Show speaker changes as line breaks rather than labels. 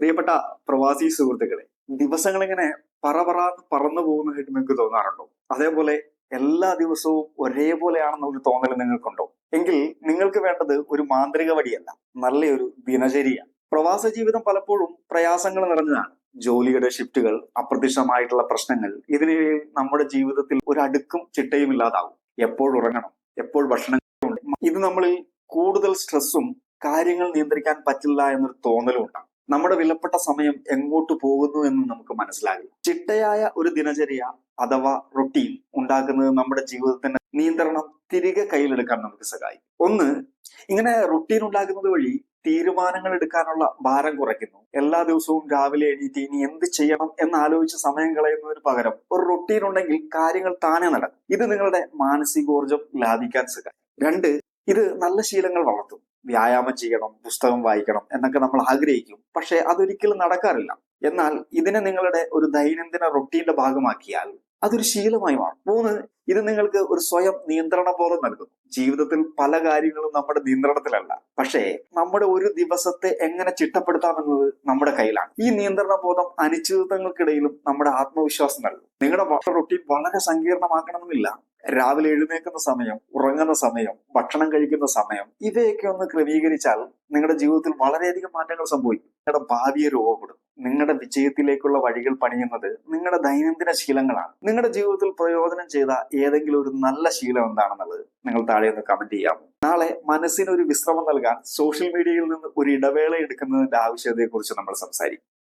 പ്രിയപ്പെട്ട പ്രവാസി സുഹൃത്തുക്കളെ ദിവസങ്ങൾ ഇങ്ങനെ പറപറാന്ന് പറന്നു പോകുന്നതായിട്ട് നിങ്ങൾക്ക് തോന്നാറുണ്ടോ? അതേപോലെ എല്ലാ ദിവസവും ഒരേപോലെയാണെന്ന ഒരു തോന്നൽ നിങ്ങൾക്കുണ്ടോ? എങ്കിൽ നിങ്ങൾക്ക് വേണ്ടത് ഒരു മാന്ത്രിക വടിയല്ല നല്ലൊരു ദിനചര്യയാണ്. പ്രവാസ ജീവിതം പലപ്പോഴും പ്രയാസങ്ങൾ നിറഞ്ഞതാണ്. ജോലിയുടെ ഷിഫ്റ്റുകൾ അപ്രത്യക്ഷമായിട്ടുള്ള പ്രശ്നങ്ങൾ ഇതിനിടയിൽ നമ്മുടെ ജീവിതത്തിൽ ഒരു അടുക്കും ചിട്ടയും ഇല്ലാതാവും. എപ്പോൾ ഉറങ്ങണം എപ്പോൾ ഭക്ഷണം ഇത് നമ്മളിൽ കൂടുതൽ സ്ട്രെസ്സും കാര്യങ്ങൾ നിയന്ത്രിക്കാൻ പറ്റില്ല എന്നൊരു തോന്നലും ഉണ്ടാകും. നമ്മുടെ വിലപ്പെട്ട സമയം എങ്ങോട്ട് പോകുന്നു എന്ന് നമുക്ക് മനസ്സിലാകില്ല. ചിട്ടയായ ഒരു ദിനചര്യ അഥവാ റൊട്ടീൻ ഉണ്ടാക്കുന്നത് നമ്മുടെ ജീവിതത്തിന്റെ നിയന്ത്രണം തിരികെ കയ്യിലെടുക്കാൻ നമുക്ക് സഹായിക്കും. ഒന്ന് ഇങ്ങനെ റൊട്ടീൻ ഉണ്ടാക്കുന്നത് വഴി തീരുമാനങ്ങൾ എടുക്കാനുള്ള ഭാരം കുറയ്ക്കുന്നു. എല്ലാ ദിവസവും രാവിലെ എണീറ്റ് ഇനി എന്ത് ചെയ്യണം എന്ന് ആലോചിച്ച് സമയം കളയുന്നതിന് പകരം ഒരു റൊട്ടീൻ ഉണ്ടെങ്കിൽ കാര്യങ്ങൾ താനെ നടക്കും. ഇത് നിങ്ങളുടെ മാനസികോർജം ലാഭിക്കാൻ സഹായിക്കും. രണ്ട് ഇത് നല്ല ശീലങ്ങൾ വളർത്തും. വ്യായാമം ചെയ്യണം പുസ്തകം വായിക്കണം എന്നൊക്കെ നമ്മൾ ആഗ്രഹിക്കും. പക്ഷെ അതൊരിക്കലും നടക്കാറില്ല. എന്നാൽ ഇതിനെ നിങ്ങളുടെ ഒരു ദൈനംദിന റൊട്ടീന്റെ ഭാഗമാക്കിയാൽ അതൊരു ശീലമായി മാറും. മൂന്ന് ഇത് നിങ്ങൾക്ക് ഒരു സ്വയം നിയന്ത്രണ ബോധം നൽകുന്നു. ജീവിതത്തിൽ പല കാര്യങ്ങളും നമ്മുടെ നിയന്ത്രണത്തിലല്ല. പക്ഷേ നമ്മുടെ ഒരു ദിവസത്തെ എങ്ങനെ ചിട്ടപ്പെടുത്താമെന്നത് നമ്മുടെ കയ്യിലാണ്. ഈ നിയന്ത്രണ ബോധം അനിശ്ചിതത്വങ്ങൾക്കിടയിലും നമ്മുടെ ആത്മവിശ്വാസം നൽകും. നിങ്ങളുടെ റൊട്ടീൻ വളരെ സങ്കീർണമാക്കണമെന്നില്ല. രാവിലെ എഴുന്നേൽക്കുന്ന സമയം ഉറങ്ങുന്ന സമയം ഭക്ഷണം കഴിക്കുന്ന സമയം ഇവയൊക്കെ ഒന്ന് ക്രമീകരിച്ചാൽ നിങ്ങളുടെ ജീവിതത്തിൽ വളരെയധികം മാറ്റങ്ങൾ സംഭവിക്കും. നിങ്ങളുടെ ഭാവിയെ രൂപപ്പെടും നിങ്ങളുടെ വിജയത്തിലേക്കുള്ള വഴികൾ പണിയുന്നത് നിങ്ങളുടെ ദൈനംദിന ശീലങ്ങളാണ്. നിങ്ങളുടെ ജീവിതത്തിൽ പ്രയോജനം ചെയ്ത ഏതെങ്കിലും ഒരു നല്ല ശീലം എന്താണെന്നുള്ളത് നിങ്ങൾ താഴെ ഒന്ന് കമന്റ് ചെയ്യാമോ? നാളെ മനസ്സിന് ഒരു വിശ്രമം നൽകാൻ സോഷ്യൽ മീഡിയയിൽ നിന്ന് ഒരു ഇടവേള എടുക്കുന്നതിന്റെ ആവശ്യകതയെക്കുറിച്ച് നമ്മൾ സംസാരിക്കും.